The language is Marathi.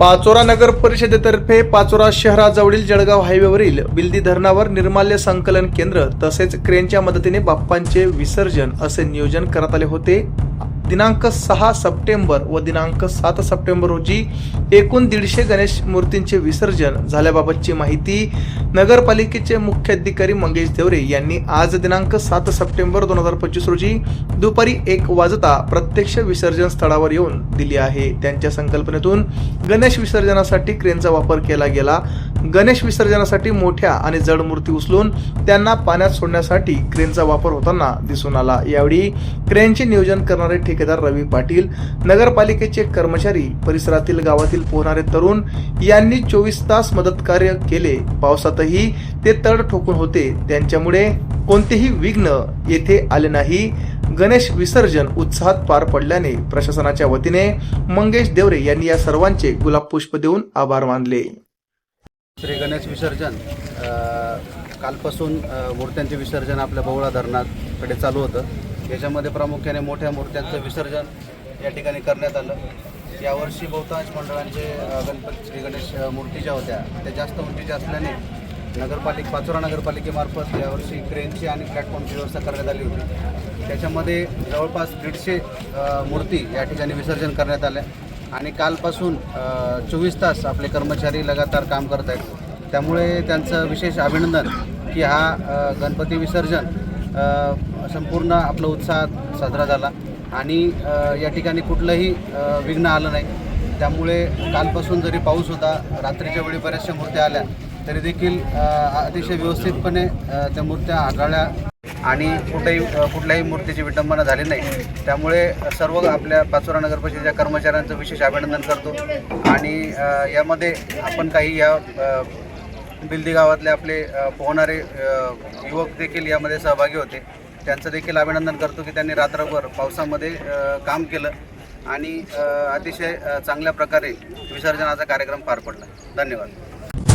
पाचोरा नगर परिषदेतर्फे पाचोरा शहराजवळील जळगाव हायवेवरील बिल्दी धरणावर निर्माल्य संकलन केंद्र तसेच क्रेनच्या मदतीने बाप्पांचे विसर्जन असे नियोजन करण्यात आले होते. दिनांक सहा सप्टेंबर व दिनांक सात सप्टेंबर रोजी एकूण दीडशे गणेश मूर्तींचे विसर्जन झाल्याबाबतची माहिती नगरपालिकेचे मुख्य अधिकारी मंगेश देवरे यांनी आज दिनांक सात सप्टेंबर दोन हजार पंचवीस रोजी दुपारी एक वाजता प्रत्यक्ष विसर्जन स्थळावर येऊन दिली आहे. त्यांच्या संकल्पनेतून गणेश विसर्जनासाठी क्रेनचा वापर केला गेला. गणेश विसर्जनासाठी मोठ्या आणि जड मूर्ती उचलून त्यांना पाण्यात सोडण्यासाठी क्रेनचा वापर होताना दिसून आला. यावेळी क्रेनचे नियोजन करणारे ठेकेदार रवी पाटील नगरपालिकेचे कर्मचारी परिसरातील गावातील पोहणारे तरुण यांनी चोवीस तास मदत कार्य केले. पावसातही ते तड ठोकून होते. त्यांच्यामुळे कोणतेही विघ्न येथे आले नाही. गणेश विसर्जन उत्साहात पार पडल्याने प्रशासनाच्या वतीने मंगेश देवरे यांनी या सर्वांचे गुलाब पुष्प देऊन आभार मानले. श्री गणेश विसर्जन कालपासून मूर्त्यांचे विसर्जन आपल्या बहुळा धरणाकडे चालू होतं. याच्यामध्ये प्रामुख्याने मोठ्या मूर्त्यांचं विसर्जन या ठिकाणी करण्यात आलं. यावर्षी बहुतांश मंडळांचे गणपती श्री गणेश मूर्ती ज्या होत्या त्या जास्त उंचीच्या असल्याने नगरपालिका पाचोरा नगरपालिकेमार्फत यावर्षी क्रेनची आणि प्लॅटफॉर्मची व्यवस्था करण्यात आली होती. त्याच्यामध्ये जवळपास दीडशे मूर्ती या ठिकाणी विसर्जन करण्यात आल्या. आणि कालपासून चोवीस तास आपले कर्मचारी लगातार काम करत आहेत. त्यामुळे त्यांचं विशेष अभिनंदन की हा गणपती विसर्जन संपूर्ण आपलं उत्साहात साजरा झाला. आणि या ठिकाणी कुठलंही विघ्न आलं नाही. त्यामुळे कालपासून जरी पाऊस होता रात्रीच्या वेळी बऱ्याचशा मूर्त्या आल्या तरी देखील अतिशय व्यवस्थितपणे त्या मूर्त्या हाताळल्या आणि कुठेही कुठल्याही मूर्तीची विटंबना झाली नाही. त्यामुळे सर्व आपल्या पाचोरा नगर परिषदेच्या कर्मचाऱ्यांचं विशेष अभिनंदन करतो. आणि यामध्ये आपण काही या बिल्दी गावातले आपले पोहणारे युवक देखील यामध्ये सहभागी होते. त्यांचं देखील अभिनंदन करतो की त्यांनी रात्रभर पावसामध्ये काम केलं. आणि अतिशय चांगल्या प्रकारे विसर्जनाचा कार्यक्रम पार पडला. धन्यवाद.